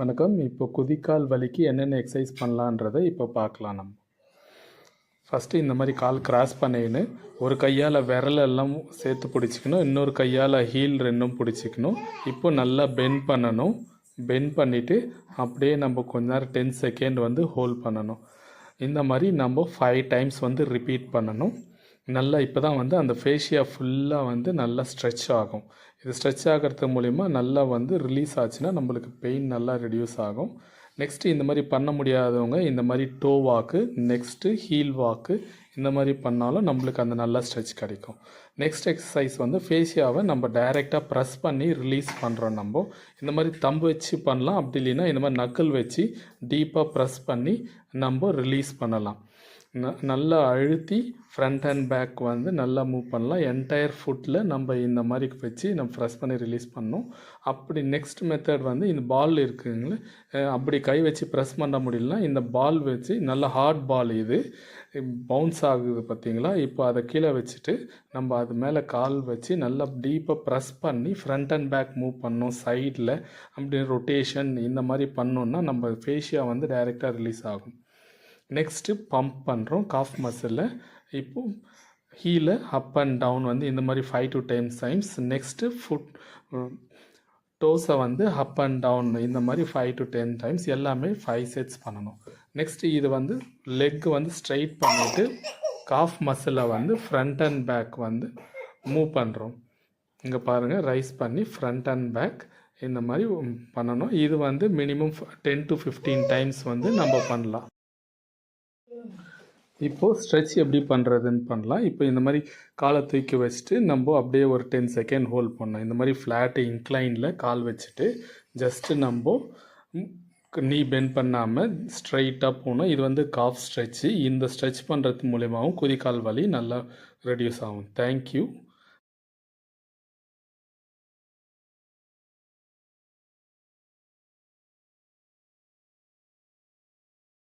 வணக்கம். இப்போ குதிக்கால் வலிக்கு என்னென்ன எக்ஸசைஸ் பண்ணலான்றதை இப்போ பார்க்கலாம் நம்ம. ஃபஸ்ட்டு இந்த மாதிரி கால் கிராஸ் பண்ணின்னு ஒரு கையால் விரலெல்லாம் சேர்த்து பிடிச்சிக்கணும் இன்னொரு கையால் ஹீல் ரெண்டும் பிடிச்சிக்கணும். இப்போ நல்லா பெண்ட் பண்ணணும். பெண்ட் பண்ணிவிட்டு அப்படியே நம்ம கொஞ்ச நேரம் டென் செகண்ட் வந்து ஹோல்ட் பண்ணணும். இந்த மாதிரி நம்ம ஃபைவ் டைம்ஸ் வந்து ரிப்பீட் பண்ணணும். நல்லா இப்போ தான் வந்து அந்த ஃபேஷியா ஃபுல்லாக வந்து நல்லா ஸ்ட்ரெச் ஆகும். இது ஸ்ட்ரெச் ஆகிறது மூலிமா நல்லா வந்து ரிலீஸ் ஆச்சுன்னா நம்மளுக்கு பெயின் நல்லா ரெடியூஸ் ஆகும். நெக்ஸ்ட்டு இந்த மாதிரி பண்ண முடியாதவங்க இந்த மாதிரி டோ வாக்கு நெக்ஸ்ட்டு ஹீல் வாக்கு இந்த மாதிரி பண்ணாலும் நம்மளுக்கு அந்த நல்ல ஸ்ட்ரெச் கிடைக்கும். நெக்ஸ்ட் எக்ஸசைஸ் வந்து ஃபேஷியாவை நம்ம டைரெக்டாக ப்ரெஸ் பண்ணி ரிலீஸ் பண்ணுறோம் நம்ம. இந்த மாதிரி தம்பு வச்சு பண்ணலாம். அப்படி இல்லைன்னா இந்த மாதிரி நக்கல் வச்சு டீப்பாக ப்ரெஸ் பண்ணி நம்ம ரிலீஸ் பண்ணலாம். ந நல்லா அழுத்தி ஃப்ரண்ட் அண்ட் பேக் வந்து நல்லா மூவ் பண்ணலாம். என்டையர் ஃபுட்டில் நம்ம இந்த மாதிரி வச்சு நம்ம ப்ரெஸ் பண்ணி ரிலீஸ் பண்ணோம். அப்படி நெக்ஸ்ட் மெத்தட் வந்து இந்த பால் இருக்குங்களே அப்படி கை வச்சு ப்ரெஸ் பண்ண முடியலனா இந்த பால் வச்சு நல்ல ஹார்ட் பால் இது பவுன்ஸ் ஆகுது பார்த்தீங்களா? இப்போ அதை கீழே வச்சுட்டு நம்ம அது மேலே கால் வச்சு நல்லா டீப்பாக ப்ரெஸ் பண்ணி ஃப்ரண்ட் அண்ட் பேக் மூவ் பண்ணோம் சைடில் அப்படி ரொட்டேஷன் இந்த மாதிரி பண்ணோன்னா நம்ம ஃபேஷியா வந்து டைரெக்டாக ரிலீஸ் ஆகும். நெக்ஸ்ட்டு பம்ப் பண்ணுறோம் காஃப் மசிலில் இப்போ ஹீலை அப் அண்ட் டவுன் வந்து இந்த மாதிரி five to ten times next foot டோஸை வந்து அப் அண்ட் டவுன் இந்த மாதிரி ஃபைவ் டு டென் டைம்ஸ் எல்லாமே ஃபைவ் செட்ஸ் பண்ணணும். நெக்ஸ்ட்டு இது வந்து லெக் வந்து ஸ்ட்ரைட் பண்ணிவிட்டு காஃப் மசிலை வந்து ஃப்ரண்ட் அண்ட் பேக் வந்து மூவ் பண்ணுறோம் இங்கே பாருங்கள் ரைஸ் பண்ணி ஃப்ரண்ட் அண்ட் பேக் இந்த மாதிரி பண்ணணும். இது வந்து minimum ten to fifteen times வந்து நம்ம பண்ணலாம். இப்போது ஸ்ட்ரெச் எப்படி பண்ணுறதுன்னு பண்ணலாம். இப்போ இந்த மாதிரி காலை தூக்கி வச்சுட்டு நம்ம அப்படியே ஒரு டென் செகண்ட் ஹோல்ட் பண்ணோம் இந்த மாதிரி ஃப்ளாட்டு இன்க்ளைனில் கால் வச்சுட்டு ஜஸ்ட்டு நம்ம நீ பெண்ட் பண்ணாமல் ஸ்ட்ரைட்டாக போகணும். இது வந்து காஃப் ஸ்ட்ரெச்சு இந்த ஸ்ட்ரெச் பண்ணுறது மூலியமாகவும் குதிக்கால் வலி நல்லா ரெடியூஸ் ஆகும். தேங்க்யூ